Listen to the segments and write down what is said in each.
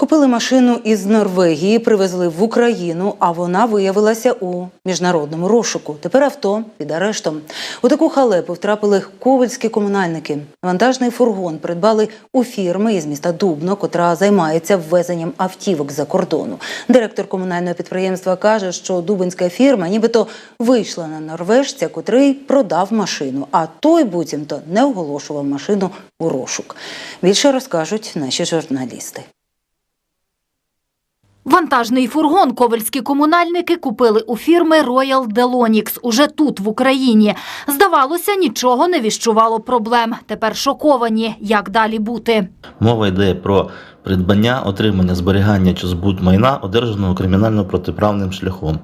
Купили машину із Норвегії, привезли в Україну, а вона виявилася у міжнародному розшуку. Тепер авто під арештом. У таку халепу втрапили ковальські комунальники. Вантажний фургон придбали у фірми із міста Дубно, котра займається ввезенням автівок за кордону. Директор комунального підприємства каже, що дубинська фірма нібито вийшла на норвежця, котрий продав машину, а той буцімто не оголошував машину у розшук. Більше розкажуть наші журналісти. Вантажний фургон ковальські комунальники купили у фірми Royal Delonix уже тут, в Україні. Здавалося, нічого не віщувало проблем. Тепер шоковані, як далі бути. Мова йде про придбання, отримання, зберігання чи збут майна, одержаного кримінально-протиправним шляхом.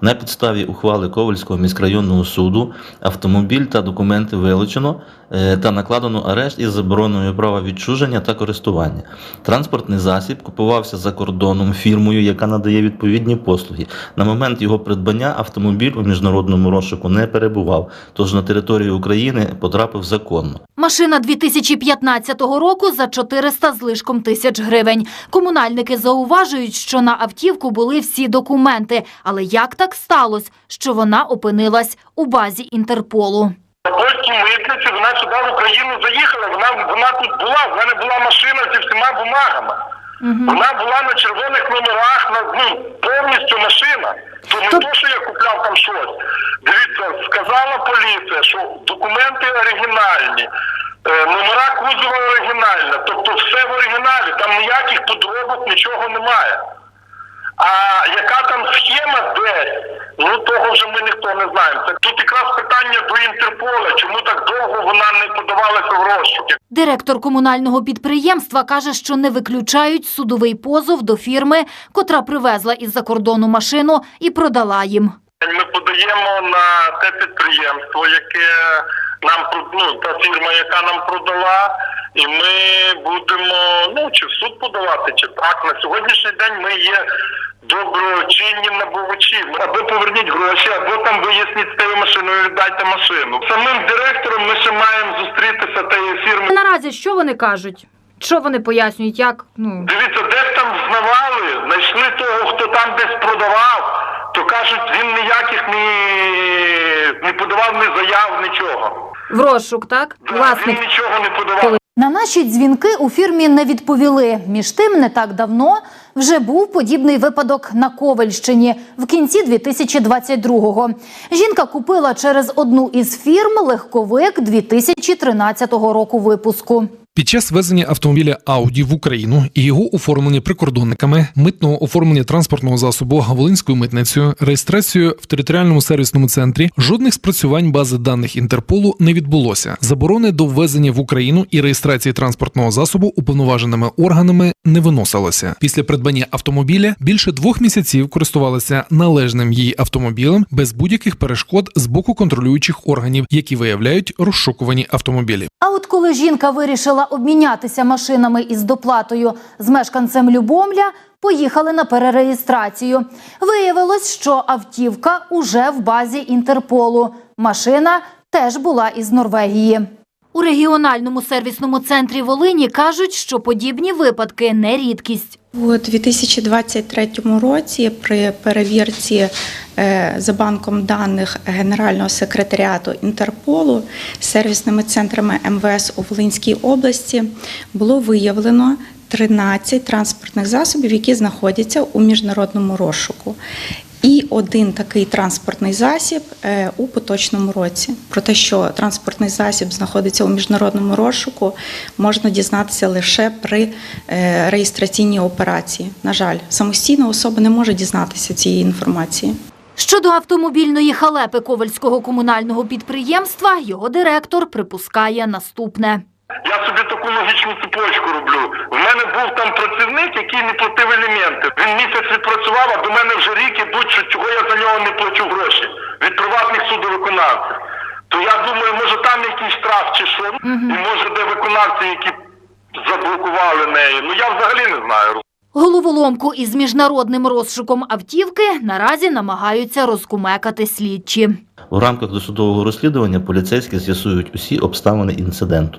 На підставі ухвали Ковальського міськрайонного суду автомобіль та документи вилучено е, та накладено арешт із забороною права відчуження та користування. Транспортний засіб купувався за кордоном фірмою, яка надає відповідні послуги. На момент його придбання автомобіль у міжнародному розшуку не перебував, тож на територію України потрапив законно. Машина 2015 року за 400 з лишком тисяч гривень. Комунальники зауважують, що на автівку були всі документи. Але як так сталося, що вона опинилась у базі Інтерполу? Польській митниці, вона сюди в Україну заїхала, вона, вона тут була, в мене була машина зі всіма бумагами. Вона була на червоних номерах, на, ну, повністю машина. То не то, що я купляв там щось. Дивіться, сказала поліція, що документи оригінальні, номера кузова оригінальна, тобто все в оригіналі, там ніяких подробок, нічого немає. А яка там схема десь, ну того вже ми ніхто не знаємо. Це тут якраз питання до Інтерпола, чому так довго вона не подавалася в розшук. Директор комунального підприємства каже, що не виключають судовий позов до фірми, котра привезла із-за кордону машину і продала їм. Ми подаємо на те підприємство, яке нам ну, та фірма, яка нам продала, і ми будемо ну чи в суд подавати, чи так. На сьогоднішній день ми є доброчинні набувачі. Або поверніть гроші, або там виясніть з тією машиною, віддайте машину. Самим директором ми ще маємо зустрітися тієї фірми. Наразі що вони кажуть? Що вони пояснюють? Як ну Дивіться, десь там знавали, знайшли того, хто там десь продавав, то кажуть, він ніяких ні, не подавав ні заяв, нічого. В розшук, так? Да, Він нічого не подавав. На наші дзвінки у фірмі не відповіли. Між тим, не так давно вже був подібний випадок на Ковальщині в кінці 2022-го. Жінка купила через одну із фірм легковик 2013 року випуску. Під час везення автомобіля Ауді в Україну і його оформлення прикордонниками, митного оформлення транспортного засобу Волинською митницею, реєстрацією в територіальному сервісному центрі жодних спрацювань бази даних Інтерполу не відбулося. Заборони до ввезення в Україну і реєстрації транспортного засобу уповноваженими органами не виносилося. Після придбання автомобіля більше двох місяців користувалися належним їй автомобілем без будь-яких перешкод з боку контролюючих органів, які виявляють розшукувані автомобілі. А от коли жінка вирішила обмінятися машинами із доплатою з мешканцем Любомля, поїхали на перереєстрацію. Виявилось, що автівка уже в базі Інтерполу. Машина теж була із Норвегії. У регіональному сервісному центрі Волині кажуть, що подібні випадки не рідкість. У 2023 році при перевірці е, за банком даних Генерального секретаріату Інтерполу сервісними центрами МВС у Волинській області було виявлено 13 транспортних засобів, які знаходяться у міжнародному розшуку. І один такий транспортний засіб е, у поточному році. Про те, що транспортний засіб знаходиться у міжнародному розшуку, можна дізнатися лише при е, реєстраційній операції. На жаль, самостійно особа не може дізнатися цієї інформації. Щодо автомобільної халепи Ковальського комунального підприємства, його директор припускає наступне. Я собі таку логічну цепочку роблю. В мене був там працівник, який не платив елементи. Він місяць відпрацював, а до мене вже рік ідуть, що чого я за нього не плачу гроші від приватних судовиконавців. То я думаю, може там якийсь штраф чи що, і може де виконавці, які заблокували неї. Ну я взагалі не знаю. Головоломку із міжнародним розшуком автівки наразі намагаються розкумекати слідчі. У рамках досудового розслідування поліцейські з'ясують усі обставини інциденту.